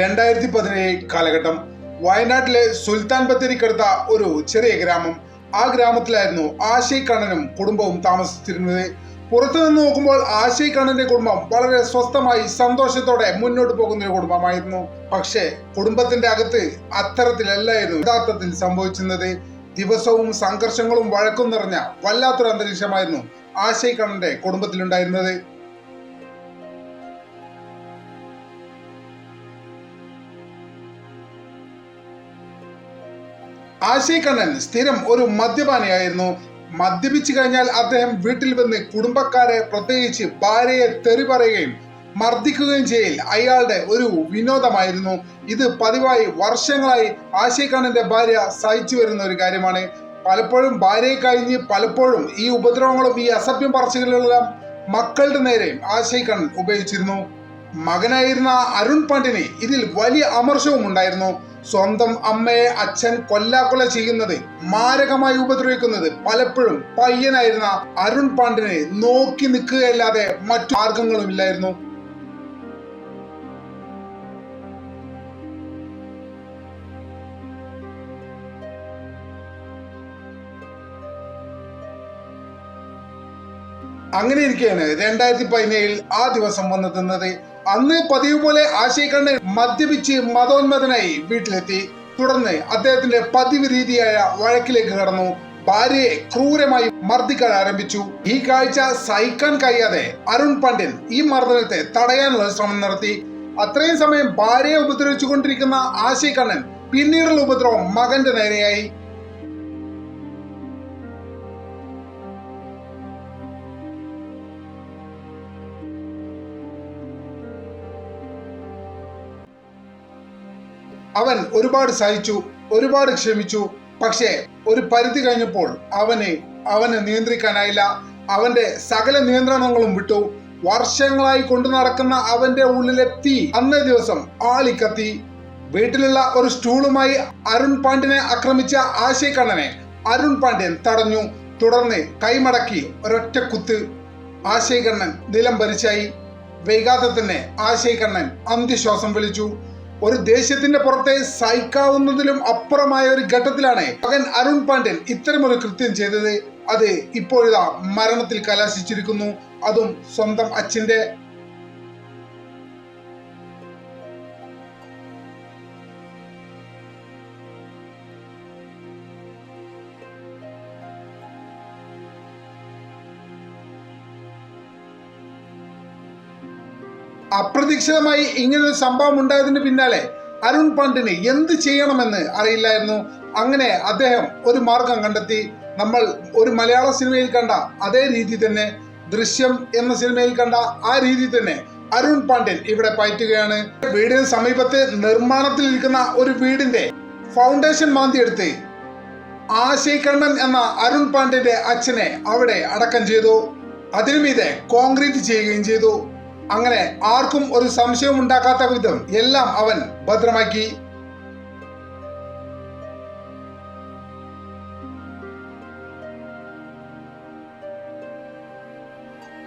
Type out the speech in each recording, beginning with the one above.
രണ്ടായിരത്തി പതിനേഴ് കാലഘട്ടം വയനാട്ടിലെ സുൽത്താൻ ബത്തേരിക്കടുത്ത ഒരു ചെറിയ ഗ്രാമം. ആ ഗ്രാമത്തിലായിരുന്നു ആശയ് കണ്ണനും കുടുംബവും താമസിച്ചിരുന്നത്. പുറത്തു നിന്ന് നോക്കുമ്പോൾ ആശയ് കണ്ണന്റെ കുടുംബം വളരെ സ്വസ്ഥമായി സന്തോഷത്തോടെ മുന്നോട്ട് പോകുന്ന ഒരു കുടുംബമായിരുന്നു. പക്ഷേ കുടുംബത്തിന്റെ അകത്ത് അത്തരത്തിലല്ലായിരുന്നു യഥാർത്ഥത്തിൽ സംഭവിച്ചിരുന്നത്. ദിവസവും സംഘർഷങ്ങളും വഴക്കും നിറഞ്ഞ വല്ലാത്തൊരു അന്തരീക്ഷമായിരുന്നു ആശയ് കണ്ണന്റെ കുടുംബത്തിലുണ്ടായിരുന്നത്. ആശയ് കണ്ണൻ സ്ഥിരം ഒരു മദ്യപാനിയായിരുന്നു. മദ്യപിച്ചു കഴിഞ്ഞാൽ അദ്ദേഹം വീട്ടിൽ വന്ന് കുടുംബക്കാരെ പ്രത്യേകിച്ച് ഭാര്യയെ തെറി പറയുകയും മർദ്ദിക്കുകയും ചെയ്യൽ അയാളുടെ ഒരു വിനോദമായിരുന്നു. ഇത് പതിവായി വർഷങ്ങളായി ആശയ് കണ്ണന്റെ ഭാര്യ സഹിച്ചു വരുന്ന ഒരു കാര്യമാണ്. പലപ്പോഴും ഭാര്യയെ കഴിഞ്ഞ് പലപ്പോഴും ഈ ഉപദ്രവങ്ങളും ഈ അസഭ്യം പറച്ചുകളെല്ലാം മക്കളുടെ നേരെയും ആശയക്കണ്ണൻ ഉപയോഗിച്ചിരുന്നു. മകനായിരുന്ന അരുൺ പാണ്ഡ്യന് ഇതിൽ വലിയ അമർഷവും ഉണ്ടായിരുന്നു. സ്വന്തം അമ്മയെ അച്ഛൻ കൊല്ലാക്കൊല ചെയ്യുന്നത് മാരകമായി ഉപദ്രവിക്കുന്നത് പലപ്പോഴും പയ്യനായിരുന്ന അരുൺ പാണ്ഡ്യന് നോക്കി നിൽക്കുകയല്ലാതെ മറ്റു മാർഗങ്ങളും ഇല്ലായിരുന്നു. അങ്ങനെ ഇരിക്കുകയാണ് രണ്ടായിരത്തി പതിനേഴിൽ ആ ദിവസം വന്നെത്തുന്നത് അന്ന് പതിവ് പോലെ ആശയക്കണ്ണ് മദ്യപിച്ച് മതോന്മതനായി വീട്ടിലെത്തി. തുടർന്ന് അദ്ദേഹത്തിന്റെ പതിവ് രീതിയായ വഴക്കിലേക്ക് കടന്നു. ഭാര്യയെ ക്രൂരമായി മർദ്ദിക്കാൻ ആരംഭിച്ചു. ഈ കാഴ്ച സഹിക്കാൻ കഴിയാതെ അരുൺ പണ്ഡിൽ ഈ മർദ്ദനത്തെ തടയാനുള്ള ശ്രമം നടത്തി. അത്രയും സമയം ഭാര്യയെ ഉപദ്രവിച്ചുകൊണ്ടിരിക്കുന്ന കൊണ്ടിരിക്കുന്ന ആശയക്കണ്ണൻ പിന്നീടുള്ള ഉപദ്രവം മകന്റെ നേരെയായി. അവൻ ഒരുപാട് സഹിച്ചു ഒരുപാട് ക്ഷമിച്ചു. പക്ഷേ ഒരു പരിധി കഴിഞ്ഞപ്പോൾ അവന് അവനെ നിയന്ത്രിക്കാനായില്ല. അവന്റെ സകല നിയന്ത്രണങ്ങളും വിട്ടു. വർഷങ്ങളായി കൊണ്ടു നടക്കുന്ന അവന്റെ ഉള്ളിലെ തീ അന്നേ ദിവസം ആളിക്കത്തി വീട്ടിലുള്ള ഒരു സ്റ്റൂളുമായി അരുൺ പാണ്ഡ്യനെ ആക്രമിച്ച ആശയ കണ്ണനെ അരുൺ പാണ്ഡ്യൻ തടഞ്ഞു. തുടർന്ന് കൈമടക്കി ഒരൊറ്റ കുത്ത്. ആശയകണ്ണൻ നിലം ഭരിച്ചായി. വൈകാതെ തന്നെ ആശയകണ്ണൻ അന്ത്യശ്വാസം വിളിച്ചു. ഒരു ദേശത്തിന്റെ പുറത്തെ സഹിക്കാവുന്നതിലും അപ്പുറമായ ഒരു ഘട്ടത്തിലാണ് മകൻ അരുൺ പാണ്ഡ്യൻ ഇത്തരമൊരു കൃത്യം ചെയ്തത്. അത് ഇപ്പോഴിതാ മരണത്തിൽ കലാശിച്ചിരിക്കുന്നു. അതും സ്വന്തം അച്ഛന്റെ അപ്രതീക്ഷിതമായി ഇങ്ങനൊരു സംഭവം ഉണ്ടായതിന് പിന്നാലെ അരുൺ പാണ്ഡിന് എന്ത് ചെയ്യണമെന്ന് അറിയില്ലായിരുന്നു. അങ്ങനെ അദ്ദേഹം ഒരു മാർഗം കണ്ടെത്തി. നമ്മൾ ഒരു മലയാള സിനിമയിൽ കണ്ട അതേ രീതി തന്നെ ദൃശ്യം എന്ന സിനിമയിൽ കണ്ട ആ രീതി തന്നെ അരുൺ പാണ്ഡ്യൻ ഇവിടെ പയറ്റുകയാണ്. വീടിന് സമീപത്തെ നിർമ്മാണത്തിൽ ഇരിക്കുന്ന ഒരു വീടിന്റെ ഫൗണ്ടേഷൻ മാന്തിയെടുത്ത് ആശയ് കണ്ണൻ എന്ന അരുൺ പാണ്ഡ്യന്റെ അച്ഛനെ അവിടെ അടക്കം ചെയ്തു. അതിനുമീതെ കോൺക്രീറ്റ് ചെയ്യുകയും ചെയ്തു. അങ്ങനെ ആർക്കും ഒരു സംശയം ഉണ്ടാക്കാത്ത വിധം എല്ലാം അവൻ ഭദ്രമാക്കി.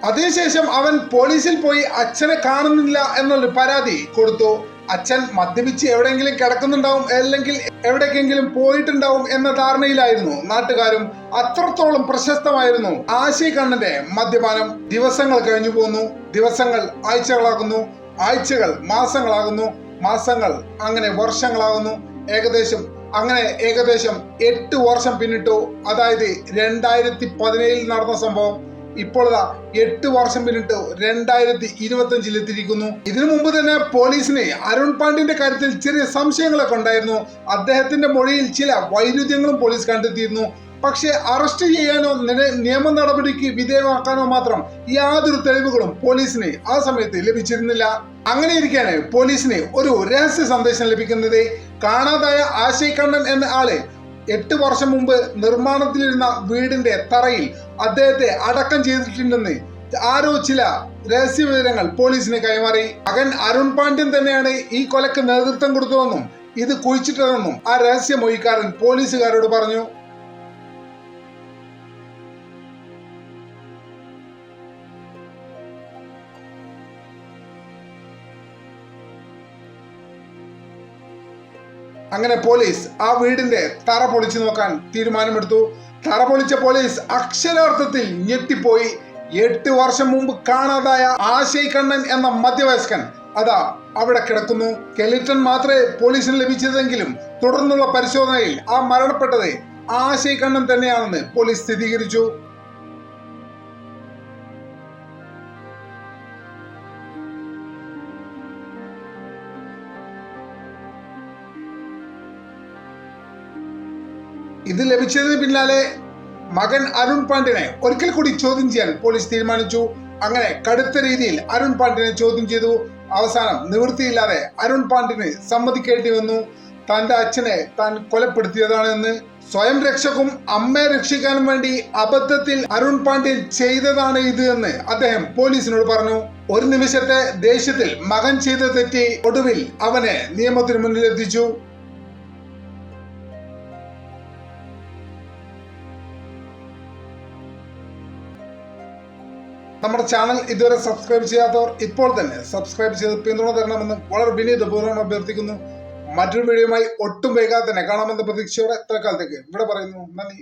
അതിനുശേഷം അവൻ പോലീസിൽ പോയി അച്ഛനെ കാണുന്നില്ല എന്നൊരു പരാതി കൊടുത്തു. അച്ഛൻ മദ്യപിച്ച് എവിടെയെങ്കിലും കിടക്കുന്നുണ്ടാവും അല്ലെങ്കിൽ എവിടേക്കെങ്കിലും പോയിട്ടുണ്ടാവും എന്ന ധാരണയിലായിരുന്നു നാട്ടുകാരും അത്രത്തോളം പ്രശസ്തമായിരുന്നു ആശി കണ്ണന്റെ മദ്യപാനം. ദിവസങ്ങൾ കഴിഞ്ഞു പോന്നു. ദിവസങ്ങൾ ആഴ്ചകളാകുന്നു. ആഴ്ചകൾ മാസങ്ങളാകുന്നു. മാസങ്ങൾ അങ്ങനെ വർഷങ്ങളാകുന്നു. ഏകദേശം അങ്ങനെ ഏകദേശം എട്ട് വർഷം പിന്നിട്ടു. അതായത് രണ്ടായിരത്തി പതിനേഴിൽ നടന്ന സംഭവം. ഇപ്പോൾ ഇതാ എട്ട് വർഷം പിന്നിട്ട് രണ്ടായിരത്തി ഇരുപത്തി അഞ്ചിൽ എത്തിയിരിക്കുന്നു. ഇതിനു മുമ്പ് തന്നെ പോലീസിനെ അരുൺ പാണ്ഡ്യന്റെ കാര്യത്തിൽ ചെറിയ സംശയങ്ങളൊക്കെ ഉണ്ടായിരുന്നു. അദ്ദേഹത്തിന്റെ മൊഴിയിൽ ചില വൈരുദ്ധ്യങ്ങളും പോലീസ് കണ്ടെത്തിയിരുന്നു. പക്ഷേ അറസ്റ്റ് ചെയ്യാനോ നിയമ നടപടിക്ക് വിധേയമാക്കാനോ മാത്രം യാതൊരു തെളിവുകളും പോലീസിന് ആ സമയത്ത് ലഭിച്ചിരുന്നില്ല. അങ്ങനെ ഇരിക്കാണ് പോലീസിന് ഒരു രഹസ്യ സന്ദേശം ലഭിക്കുന്നത്. കാണാതായ ആശയ് കണ്ണൻ എന്ന ആൾ എട്ട് വർഷം മുമ്പ് നിർമ്മാണത്തിലിരുന്ന വീടിന്റെ തറയിൽ അദ്ദേഹത്തെ അടക്കം ചെയ്തിട്ടുണ്ടെന്ന് ആരോ ചില രഹസ്യ വിവരങ്ങൾ പോലീസിന് കൈമാറി. മകൻ അരുൺ പാണ്ഡ്യൻ തന്നെയാണ് ഈ കൊലക്ക് നേതൃത്വം കൊടുത്തതെന്നും ഇത് കുഴിച്ചിട്ടതെന്നും ആ രഹസ്യ മൊഴിക്കാരൻ പോലീസുകാരോട് പറഞ്ഞു. അങ്ങനെ പോലീസ് ആ വീടിന്റെ തറ പൊളിച്ചു നോക്കാൻ തീരുമാനമെടുത്തു. തറ പൊളിച്ച പോലീസ് അക്ഷരാർത്ഥത്തിൽ ഞെട്ടിപ്പോയി. എട്ട് വർഷം മുമ്പ് കാണാതായ ആശയ് കണ്ണൻ എന്ന മധ്യവയസ്കൻ അതാ അവിടെ കിടക്കുന്നു. കെലിറ്റൺ മാത്രമേ പോലീസിന് ലഭിച്ചതെങ്കിലും തുടർന്നുള്ള പരിശോധനയിൽ ആ മരണപ്പെട്ടത് ആശയ് കണ്ണൻ തന്നെയാണെന്ന് പോലീസ് സ്ഥിരീകരിച്ചു. ഇത് ലഭിച്ചതിന് പിന്നാലെ മകൻ അരുൺ പാണ്ഡ്യനെ ഒരിക്കൽ കൂടി ചോദ്യം ചെയ്യാൻ പോലീസ് തീരുമാനിച്ചു. അങ്ങനെ കടുത്ത രീതിയിൽ അരുൺ പാണ്ഡ്യനെ ചോദ്യം ചെയ്തു. അവസാനം നിവൃത്തിയില്ലാതെ അരുൺ പാണ്ഡ്യന് സമ്മതിക്കേണ്ടി വന്നു. തന്റെ അച്ഛനെ താൻ കൊലപ്പെടുത്തിയതാണെന്ന് സ്വയം രക്ഷക്കും അമ്മയെ രക്ഷിക്കാനും വേണ്ടി അബദ്ധത്തിൽ അരുൺ പാണ്ഡ്യൻ ചെയ്തതാണ് ഇത് എന്ന് അദ്ദേഹം പോലീസിനോട് പറഞ്ഞു. ഒരു നിമിഷത്തെ ദേഷ്യത്തിൽ മകൻ ചെയ്ത തെറ്റി ഒടുവിൽ അവനെ നിയമത്തിന് മുന്നിൽ നമ്മുടെ ചാനൽ ഇതുവരെ സബ്സ്ക്രൈബ് ചെയ്യാത്തവർ ഇപ്പോൾ തന്നെ സബ്സ്ക്രൈബ് ചെയ്ത് പിന്തുണ തരണമെന്ന് വളരെ വിനീതപൂർവം അഭ്യർത്ഥിക്കുന്നു. മറ്റൊരു വീഡിയോയുമായി ഒട്ടും വൈകാതെ തന്നെ കാണാമെന്ന പ്രതീക്ഷയോടെ എത്ര കാലത്തേക്ക് ഇവിടെ പറയുന്നു. നന്ദി.